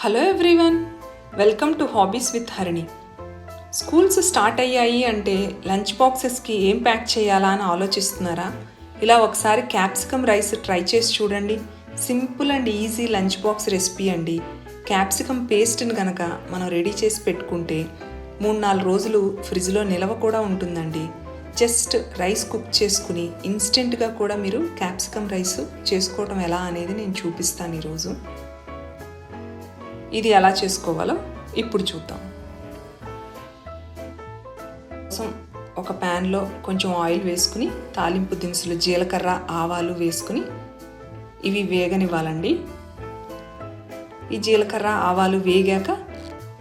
Hello everyone welcome to hobbies with Harini schools start అయ్యాయి అంటే lunch బాక్సెస్కి ఏం pack చేయాలా అని ఆలోచిస్తున్నారా? ఇలా ఒకసారి క్యాప్సికమ్ రైస్ ట్రై చేసి చూడండి. Simple and easy lunch box recipe అండి. క్యాప్సికమ్ పేస్ట్ని కనుక మనం రెడీ చేసి పెట్టుకుంటే మూడు నాలుగు రోజులు ఫ్రిడ్జ్లో నిలవ కూడా ఉంటుందండి. జస్ట్ రైస్ కుక్ చేసుకుని ఇన్స్టెంట్గా కూడా మీరు క్యాప్సికమ్ రైస్ చేసుకోవడం ఎలా అనేది నేను చూపిస్తాను ఈరోజు. ఇది ఎలా చేసుకోవాలో ఇప్పుడు చూద్దాం. కోసం ఒక ప్యాన్లో కొంచెం ఆయిల్ వేసుకుని తాలింపు దినుసులు జీలకర్ర ఆవాలు వేసుకుని ఇవి వేగనివ్వాలండి. ఈ జీలకర్ర ఆవాలు వేగాక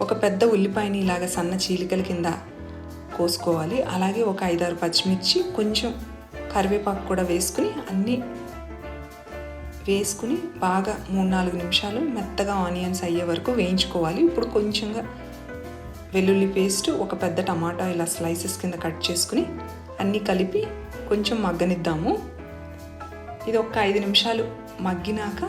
ఒక పెద్ద ఉల్లిపాయని ఇలాగ సన్న చీలికల కింద కోసుకోవాలి. అలాగే ఒక ఐదారు పచ్చిమిర్చి కొంచెం కరివేపాకు కూడా వేసుకుని అన్నీ వేసుకుని బాగా మూడు నాలుగు నిమిషాలు మెత్తగా ఆనియన్స్ అయ్యే వరకు వేయించుకోవాలి. ఇప్పుడు కొంచెంగా వెల్లుల్లి పేస్ట్ ఒక పెద్ద టమాటా ఇలా స్లైసెస్ కింద కట్ చేసుకుని అన్నీ కలిపి కొంచెం మగ్గనిద్దాము. ఇది ఒక ఐదు నిమిషాలు మగ్గినాక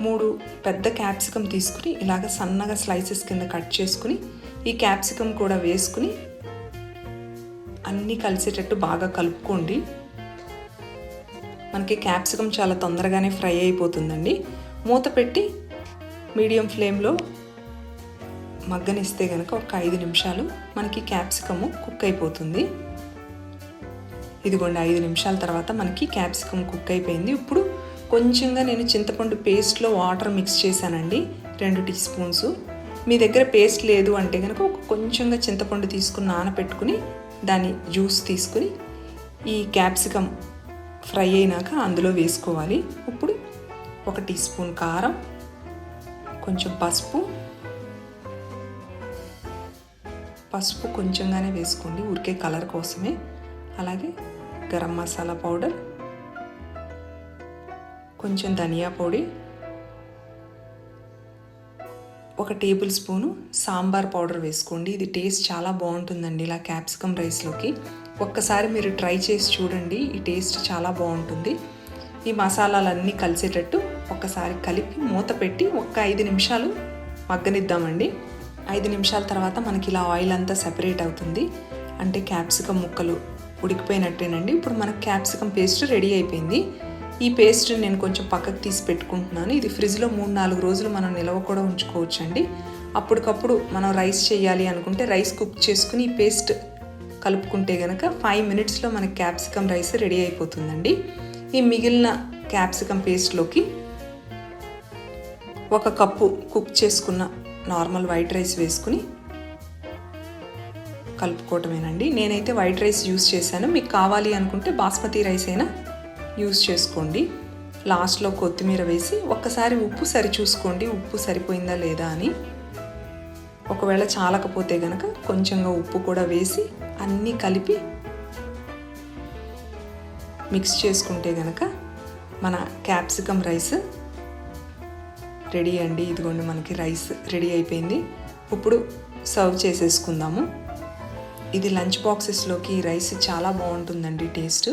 మూడు పెద్ద క్యాప్సికమ్ తీసుకుని ఇలాగ సన్నగా స్లైసెస్ కింద కట్ చేసుకుని ఈ క్యాప్సికమ్ కూడా వేసుకుని అన్నీ కలిసేటట్టు బాగా కలుపుకోండి. మనకి క్యాప్సికమ్ చాలా తొందరగానే ఫ్రై అయిపోతుందండి. మూత పెట్టి మీడియం ఫ్లేమ్లో మగ్గనిస్తే కనుక ఒక ఐదు నిమిషాలు మనకి క్యాప్సికము కుక్ అయిపోతుంది. ఇదిగోండి ఐదు నిమిషాల తర్వాత మనకి క్యాప్సికమ్ కుక్ అయిపోయింది. ఇప్పుడు కొంచెంగా నేను చింతపండు పేస్ట్లో వాటర్ మిక్స్ చేశానండి రెండు టీ స్పూన్స్. మీ దగ్గర పేస్ట్ లేదు అంటే కనుక ఒక కొంచెంగా చింతపండు తీసుకుని నానపెట్టుకుని దాని జ్యూస్ తీసుకుని ఈ క్యాప్సికమ్ ఫ్రై అయినాక అందులో వేసుకోవాలి. ఇప్పుడు ఒక టీ స్పూన్ కారం కొంచెం పసుపు. పసుపు కొంచెంగానే వేసుకోండి ఉరికే కలర్ కోసమే. అలాగే గరం మసాలా పౌడర్ కొంచెం ధనియా పొడి ఒక టేబుల్ స్పూను సాంబార్ పౌడర్ వేసుకోండి. ఇది టేస్ట్ చాలా బాగుంటుందండి ఇలా క్యాప్సికమ్ రైస్లోకి. ఒక్కసారి మీరు ట్రై చేసి చూడండి. ఈ టేస్ట్ చాలా బాగుంటుంది. ఈ మసాలాలన్నీ కలిసేటట్టు ఒక్కసారి కలిపి మూత పెట్టి ఒక్క ఐదు నిమిషాలు మగ్గనిద్దామండి. ఐదు నిమిషాల తర్వాత మనకి ఇలా ఆయిల్ అంతా సెపరేట్ అవుతుంది. అంటే క్యాప్సికమ్ ముక్కలు ఉడికిపోయినట్టేనండి. ఇప్పుడు మనకు క్యాప్సికమ్ పేస్ట్ రెడీ అయిపోయింది. ఈ పేస్ట్ నేను కొంచెం పక్కకు తీసి పెట్టుకుంటున్నాను. ఇది ఫ్రిడ్జ్లో మూడు నాలుగు రోజులు మనం నిల్వ కూడా ఉంచుకోవచ్చు అండి అప్పటికప్పుడు మనం రైస్ చేయాలి అనుకుంటే రైస్ కుక్ చేసుకుని ఈ పేస్ట్ కలుపుకుంటే కనుక ఫైవ్ మినిట్స్లో మనకి క్యాప్సికమ్ రైస్ రెడీ అయిపోతుందండి. ఈ మిగిలిన క్యాప్సికమ్ పేస్ట్లోకి ఒక కప్పు కుక్ చేసుకున్న నార్మల్ వైట్ రైస్ వేసుకుని కలుపుకోవటమేనండి. నేనైతే వైట్ రైస్ యూస్ చేశాను. మీకు కావాలి అనుకుంటే బాస్మతి రైస్ అయినా యూస్ చేసుకోండి. లాస్ట్లో కొత్తిమీర వేసి ఒక్కసారి ఉప్పు సరి చూసుకోండి ఉప్పు సరిపోయిందా లేదా అని. ఒకవేళ చాలకపోతే గనక కొంచెంగా ఉప్పు కూడా వేసి అన్నీ కలిపి మిక్స్ చేసుకుంటే గనక మన క్యాప్సికమ్ రైస్ రెడీ అండి. ఇదిగోండి మనకి రైస్ రెడీ అయిపోయింది. ఇప్పుడు సర్వ్ చేసేసుకుందాము. ఇది లంచ్ బాక్సెస్లోకి రైస్ చాలా బాగుంటుందండి టేస్ట్.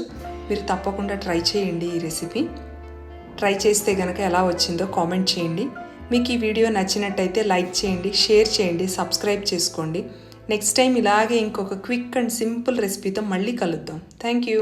మీరు తప్పకుండా ట్రై చేయండి ఈ రెసిపీ. ట్రై చేస్తే కనుక ఎలా వచ్చిందో కామెంట్ చేయండి. మీకు ఈ వీడియో నచ్చినట్టయితే లైక్ చేయండి షేర్ చేయండి సబ్స్క్రైబ్ చేసుకోండి. నెక్స్ట్ టైం ఇలాగే ఇంకొక క్విక్ అండ్ సింపుల్ రెసిపీతో మళ్ళీ కలుద్దాం. Thank you.